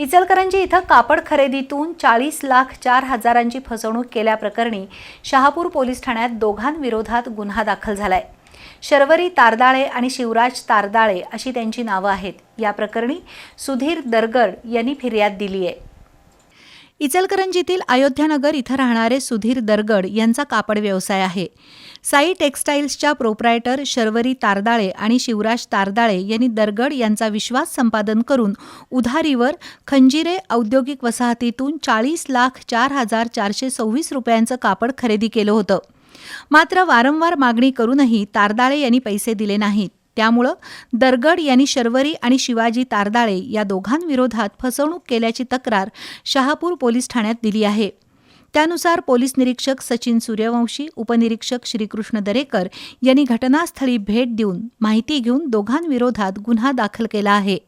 इचलकरंजी इथं कापड खरेदीतून चाळीस लाख चार हजारांची फसवणूक केल्याप्रकरणी शहापूर पोलीस ठाण्यात दोघांविरोधात गुन्हा दाखल झालाय. शर्वरी तारदाळे आणि शिवराज तारदाळे अशी त्यांची नावं आहेत. या प्रकरणी सुधीर दरगड यांनी फिर्याद दिली आहे इचलकरंजीतील अयोध्यानगर इथं राहणारे सुधीर दरगड यांचा कापड व्यवसाय आहे. साई टेक्स्टाईल्सच्या प्रोप्रायटर शर्वरी तारदाळे आणि शिवराज तारदाळे यांनी दरगड यांचा विश्वास संपादन करून उधारीवर खंजिरे औद्योगिक वसाहतीतून चाळीस लाख चार हजार चारशे सव्वीस रुपयांचं कापड खरेदी केलं होतं. मात्र वारंवार मागणी करूनही तारदाळे यांनी पैसे दिले नाहीत. त्यामुळं दरगड यांनी शर्वरी आणि शिवाजी तारदाळे या दोघांविरोधात फसवणूक केल्याची तक्रार शहापूर पोलीस ठाण्यात दिली आहे. त्यानुसार पोलीस निरीक्षक सचिन सूर्यवंशी उपनिरीक्षक श्रीकृष्ण दरेकर यांनी घटनास्थळी भेट देऊन माहिती घेऊन दोघांविरोधात गुन्हा दाखल केला आहे.